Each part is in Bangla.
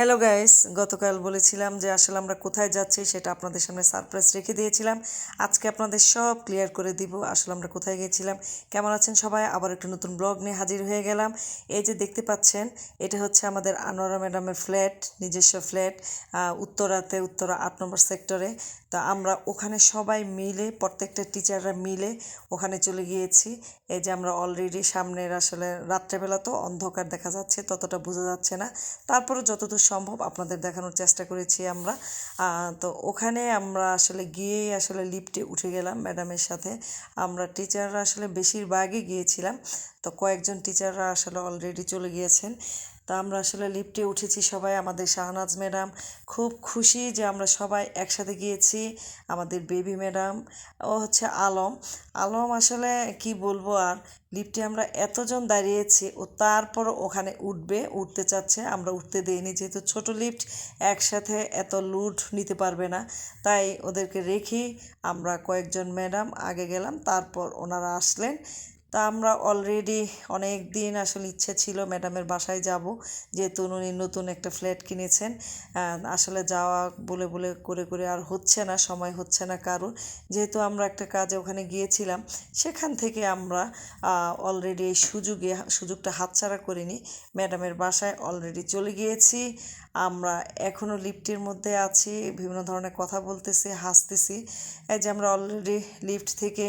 হ্যালো গাইস গতকাল বলেছিলাম যে আসলে আমরা কোথায় যাচ্ছি সেটা আপনাদের সামনে সারপ্রাইজ রেখে দিয়েছিলাম। আজকে আপনাদের সব ক্লিয়ার করে দিব আসলে আমরা কোথায় গিয়েছিলাম কেমন আছেন সবাই? আবার একটা নতুন ব্লগ নিয়ে হাজির হয়ে গেলাম। এই যে দেখতে পাচ্ছেন, এটা হচ্ছে আমাদের আনোয়ারা ম্যাডামের ফ্ল্যাট নিজস্ব ফ্ল্যাট উত্তরাতে, উত্তরা আট নম্বর সেক্টরে তা আমরা ওখানে সবাই মিলে, প্রত্যেকটা টিচাররা মিলে ওখানে চলে গিয়েছি। এই যে আমরা অলরেডি সামনের আসলে রাত্রেবেলা তো অন্ধকার দেখা যাচ্ছে, ততটা বোঝা যাচ্ছে না। তারপরে যতদূর সম্ভব আপনাদের দেখানোর চেষ্টা করেছি আমরা। তো ওখানে আমরা আসলে গিয়েই আসলে লিফটে উঠে গেলাম ম্যাডামের সাথে। আমরা টিচাররা আসলে বেশিরভাগই গিয়েছিলাম। তো কয়েকজন টিচাররা আসলে অলরেডি চলে গিয়েছেন। তা আমরা আসলে লিফটে উঠেছি সবাই, আমাদের শাহনাজ ম্যাডাম। খুব খুশি যে আমরা সবাই একসাথে গিয়েছি, আমাদের বেবি ম্যাডাম। ও হচ্ছে আলম। আলম আসলে কি বলব আর লিফটে আমরা এতজন দাঁড়িয়েছি, ও তারপর ওখানে উঠবে, উঠতে চাচ্ছে। আমরা উঠতে দেইনি, যেহেতু ছোট লিফট একসাথে এত লুট নিতে পারবে না। তাই ওদেরকে রেখে আমরা কয়েকজন ম্যাডাম আগে গেলাম, তারপর ওনারা আসলেন। তা আমরা অলরেডি অনেক দিন আসলে ইচ্ছে ছিল ম্যাডামের বাসায় যাব। যেহেতু উনি নতুন একটা ফ্ল্যাট কিনেছেন আসলে যাওয়া বলে বলে করে করে আর হচ্ছে না, সময় হচ্ছে না কারোর। যেহেতু আমরা একটা কাজে ওখানে গিয়েছিলাম, সেখান থেকে আমরা অলরেডি এই সুযোগে, সুযোগটা হাতছাড়া করিনি। ম্যাডামের বাসায় অলরেডি চলে গিয়েছি। আমরা এখনও লিফটের মধ্যে আছি, বিভিন্ন ধরনের কথা বলতেছি, হাসতেছি। এই যে আমরা অলরেডি লিফট থেকে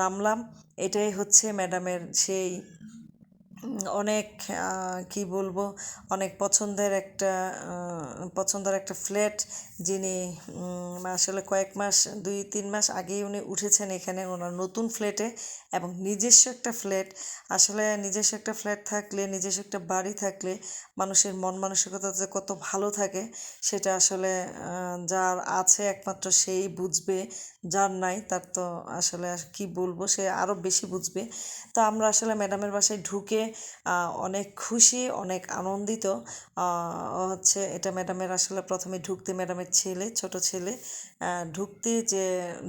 নামলাম। এটাই হচ্ছে ম্যাডামের সেই অনেক কি বলব, অনেক পছন্দের একটা পছন্দের একটা ফ্ল্যাট। যিনি আসলে কয়েক মাস, দুই, তিন মাস আগেই উনি উঠেছেন এখানে, ওনার নতুন ফ্ল্যাটে। এবং নিজস্ব একটা ফ্ল্যাট আসলে নিজস্ব একটা ফ্ল্যাট থাকলে, নিজস্ব একটা বাড়ি থাকলে মানুষের মন মানসিকতা যে কত ভালো থাকে, সেটা আসলে যার আছে একমাত্র সেই বুঝবে, যার নাই তার তো আসলে কি বলব, সে আরও বেশি বুঝবে। তো আমরা আসলে ম্যাডামের বাসায় ঢুকে অনেক খুশি, অনেক আনন্দিত। হচ্ছে, এটা ম্যাডামের আসলে প্রথমে ঢুকতে ম্যাডামের ছেলে, ছোট ছেলে। ঢুকতে যে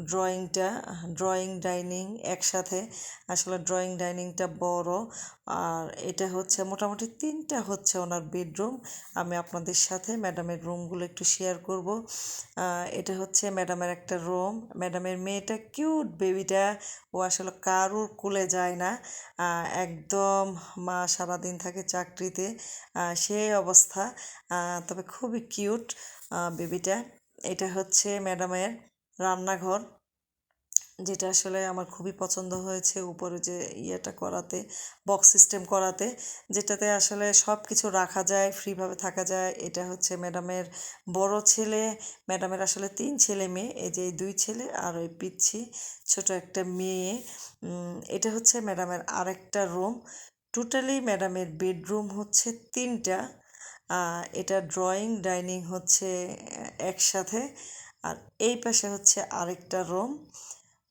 ড্রয়িংটা ড্রয়িং ডাইনিং একসাথে আসলে ড্রয়িং ডাইনিংটা বড়। আর এটা হচ্ছে মোটামুটি তিনটা হচ্ছে ওনার বেডরুম আমি আপনাদের সাথে ম্যাডামের রুমগুলো একটু শেয়ার করব। এটা হচ্ছে ম্যাডামের একটা রুম ম্যাডামের মেয়েটা কিউট বেবিটা ও আসলে কারুর কুলে যায় না। একদম মা সারাদিন থাকে চাকরিতে। সেই অবস্থা। তবে খুবই কিউট বেবিটা এটা হচ্ছে ম্যাডামের রান্নাঘর। যেটা আসলে আমার খুবই পছন্দ হয়েছে উপরে যে ইয়েটা করাতে বক্স সিস্টেম করাতে, যেটাতে আসলে সব কিছু রাখা যায় ফ্রিভাবে থাকা যায়। এটা হচ্ছে ম্যাডামের বড় ছেলে ম্যাডামের আসলে তিন ছেলে মেয়ে, এই যে দুই ছেলে আর ওই পিচ্ছি, ছোট একটা মেয়ে। এটা হচ্ছে ম্যাডামের আরেকটা রুম টোটালি ম্যাডামের বেডরুম হচ্ছে তিনটা। এটা ড্রয়িং ডাইনিং হচ্ছে একসাথে। আর এই পাশে হচ্ছে আরেকটা রুম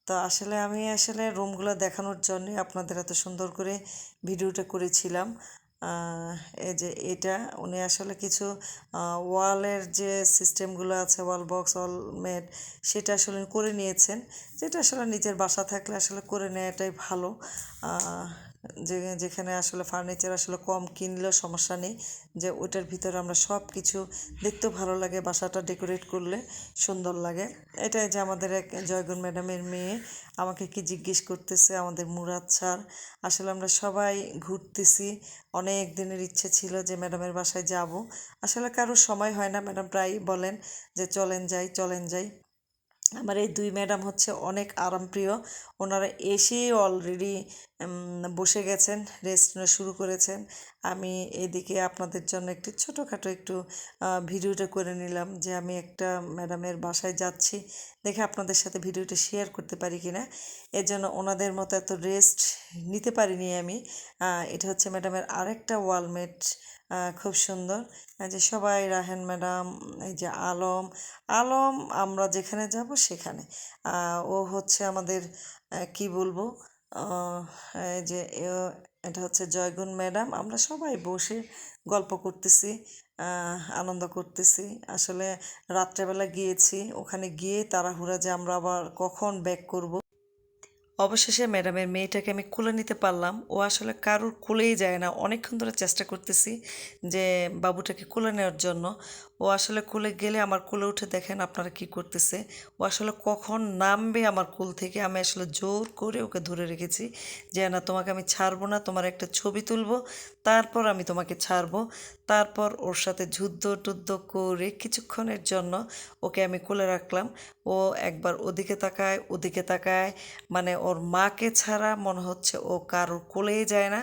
তো আসলে আমি আসলে রুমগুলো দেখানোর জন্য আপনাদের এত সুন্দর করে ভিডিওটা করেছিলাম। এই যে এটা, উনি আসলে কিছু ওয়ালের যে সিস্টেমগুলো আছে, ওয়াল বক্স, ওয়াল মেড সেটা আসলে করে নিয়েছেন। যেটা আসলে নিজের বাসা থাকলে আসলে করে নেওয়াটাই ভালো। যে, যেখানে আসলে ফার্নিচার আসলে কম কিনলেও সমস্যা নেই। যে, ওইটার ভিতরে আমরা সব কিছু দেখতেও ভালো লাগে, বাসাটা ডেকোরেট করলে সুন্দর লাগে। এটাই যে আমাদের এক জয়গুণ ম্যাডামের মেয়ে আমাকে কি জিজ্ঞেস করতেছে, আমাদের মুরাদ স্যার। আসলে আমরা সবাই ঘুরতেছি। অনেক দিনের ইচ্ছে ছিল যে ম্যাডামের বাসায় যাব। আসলে কারোর সময় হয় না, ম্যাডাম প্রায়ই বলেন যে, চলেন যাই চলেন যাই। আমার এই দুই ম্যাডাম হচ্ছে অনেক আরামপ্রিয়। ওনারা এসেই অলরেডি বসে গেছেন রেস্ট শুরু করেছেন। আমি এদিকে আপনাদের জন্য একটু ছোটোখাটো একটু ভিডিওটা করে নিলাম যে আমি একটা ম্যাডামের বাসায় যাচ্ছি। দেখে আপনাদের সাথে ভিডিওটা শেয়ার করতে পারি কিনা। এর জন্য ওনাদের মতো এত রেস্ট নিতে পারিনি আমি। এটা হচ্ছে ম্যাডামের আরেকটা ওয়ালমেট খুব সুন্দর। যে সবাই, রাহেন ম্যাডাম, এই যে আলম। আলম আমরা যেখানে যাব সেখানে। ও হচ্ছে আমাদের কি বলব? যে এটা হচ্ছে জয়গুণ ম্যাডাম। আমরা সবাই বসে গল্প করতেছি আনন্দ করতেছি। আসলে রাত্রেবেলা গিয়েছি, ওখানে গিয়ে তাড়াহুড়া যে আমরা আবার কখন ব্যাক করব। অবশেষে ম্যাডামের মেয়েটাকে আমি কুলে নিতে পারলাম। ও আসলে কারোর কুলেই যায় না। অনেকক্ষণ ধরে চেষ্টা করতেছি যে বাবুটাকে কুলে নেওয়ার জন্য। ও আসলে কোলে গেলে আমার কোলে উঠে দেখেন আপনারা কি করতেছে। ও আসলে কখন নামবে আমার কোল থেকে আমি আসলে জোর করে ওকে ধরে রেখেছি যে, না, তোমাকে আমি ছাড়বো না, তোমার একটা ছবি তুলবো, তারপর আমি তোমাকে ছাড়বো। তারপর ওর সাথে যুদ্ধ টুদ্ধ করে কিছুক্ষণের জন্য ওকে আমি কোলে রাখলাম। ও একবার ওদিকে তাকায় ওদিকে তাকায় মানে ওর মাকে ছাড়া মনে হচ্ছে ও কারোর কোলেই যায় না।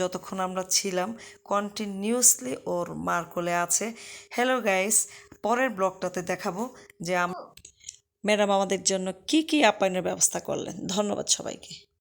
যতক্ষণ আমরা ছিলাম কন্টিনিউসলি ওর মার কোলে আছে। হ্যালো গাইস পরের ব্লগটাতে দেখাবো যে ম্যাডাম আমাদের জন্য কি কি আপ্যায়নের ব্যবস্থা করলেন। ধন্যবাদ সবাইকে।